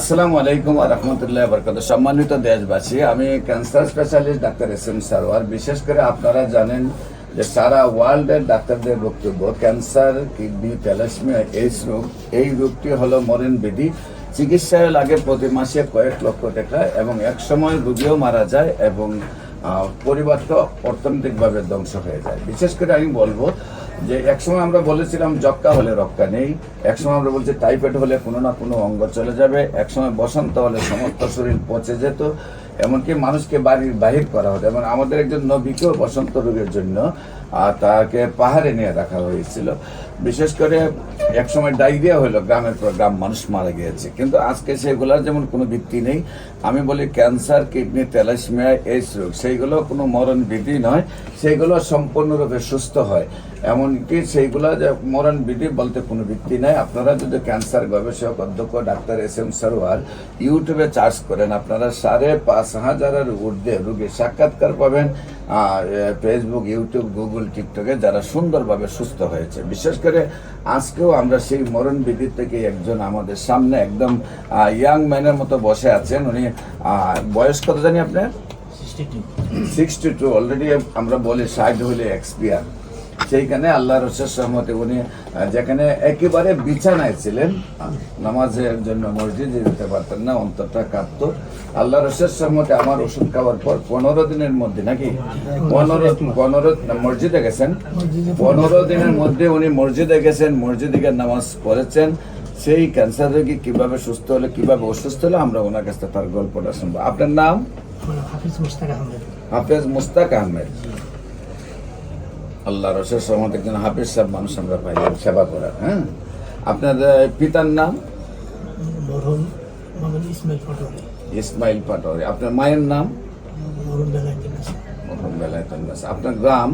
আসসালামু আলাইকুম রহমতুল্লাহ বরকত সম্মানিত দেশবাসী, আমি ক্যান্সার স্পেশালিস্ট ডাক্তার এস এম সারোয়ার বিশেষ করে আপনারা জানেন যে সারা ওয়ার্ল্ডের ডাক্তারদের বক্তব্য, ক্যান্সার, কিডনি, থ্যালাসমিয়া এইস রোগ, এই রোগটি হলো মরেন বিধি। চিকিৎসায় লাগে প্রতি মাসে কয়েক লক্ষ টাকা এবং এক সময় রোগীও মারা যায় এবং পরিবারটা অর্থনৈতিকভাবে ধ্বংস হয়ে যায়। বিশেষ করে আমি বলব যে একসময় আমরা বলেছিলাম জক্কা হলে রক্কা নেই, একসময় আমরা বলছি টাইফয়েড হলে কোনো না কোনো অঙ্গ চলে যাবে, একসময় বসন্ত হলে সমস্ত শরীর পচে যেত, এমনকি মানুষকে বাড়ির বাহির করা হতো। এবং আমাদের একজন নবীকেও বসন্ত রোগের জন্য তাকে পাহাড়ে নিয়ে রাখা হয়েছিল। বিশেষ করে একসময় ডায়রিয়া হলো গ্রামের পর গ্রাম মানুষ মারা গিয়েছে। কিন্তু আজকে সেগুলোর যেমন কোনো ভিত্তি নেই, আমি বলি ক্যান্সার, কিডনি তেলাসমিয়া এইস রোগ, সেইগুলো কোনো মরণ বিধি নয়, সেইগুলো সম্পূর্ণরূপে সুস্থ হয়। এমনকি সেইগুলো যে মরণ বিধি বলতে কোনো ভিত্তি নাই। আপনারা যদি ক্যান্সার গবেষক, অধ্যক্ষ, ডাক্তার এস এম সরোয়ার ইউটিউবে চার্জ করেন, আপনারা সাড়ে পাঁচ হাজারের ঊর্ধ্বে রোগীর সাক্ষাৎকার পাবেন। ফেসবুক ইউটিউব গুগল টিকটকে যারা সুন্দরভাবে সুস্থ হয়েছে। বিশেষ করে আজকেও আমরা সেই মরণ বিধি থেকে একজন আমাদের সামনে একদম ইয়াং ম্যানের মতো বসে আছেন। উনি বয়স্ক বয়স কত জানি আপনার? সিক্সটি টু অলরেডি আমরা বলি ষাট হলে এক্সপিয়ার সেইখানে আল্লাহ রসের সহমতে উনি যেখানে একেবারে বিছানায় ছিলেন নামাজের জন্য মসজিদে যেতে পারতেন না অন্তরটা কাঁপতো। আল্লাহ রসের সহমতে আমার ওষুধ খাওয়ার পর পনেরো দিনের মধ্যে নাকি পনেরো পনেরো মসজিদে গেছেন। পনেরো দিনের মধ্যে উনি মসজিদে গেছেন মসজিদে গিয়ে নামাজ পড়েছেন। সেই ক্যান্সার রোগী কীভাবে সুস্থ হলে কীভাবে অসুস্থ হলে আমরা ওনার কাছ থেকে তার গল্পটা শুনব। আপনার নাম? হাফিজ মুস্তাক আহমেদ। হাফেজ মুস্তাক আহমেদ। আল্লাহ রসের সহমত একজন হাফিজ সাহেব মানুষ আমরা পাই সেবা করার হ্যাঁ? আপনার পিতার নাম? ইসমাইল পটোয়ারি। আপনার মায়ের নাম। আপনার গ্রাম?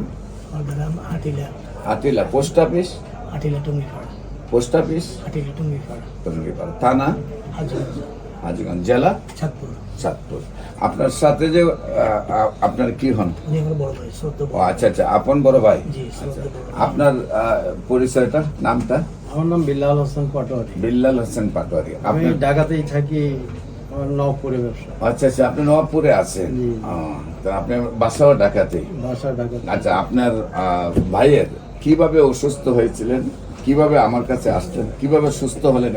Atila. Post office? Atila Tungipara. Post office? Atila Tungipara. Tongipara. থানা? হাজিগঞ্জ জেলা চাঁদপুর চাঁদপুর আপনার সাথে যে আপনার কি হন? ও আচ্ছা আচ্ছা আপন বড় ভাই? ভাই। আপনার পরিচয়টা নামটা? আমার নাম বিল্লাল হোসেন পাটোয়ারি। বিল্লাল হোসেন পাটোয়ারি। আমি আপনি ঢাকাতেই থাকি নবপুরে ব্যবসা। আচ্ছা আচ্ছা আপনি নবপুরে আছেন? আপনার বাসাও ঢাকাতে বাসা ঢাকাতে আচ্ছা আপনার আহ, ভাইয়ের কীভাবে অসুস্থ হয়েছিলেন? কীভাবে আমার কাছে আসছেন? কীভাবে সুস্থ হলেন?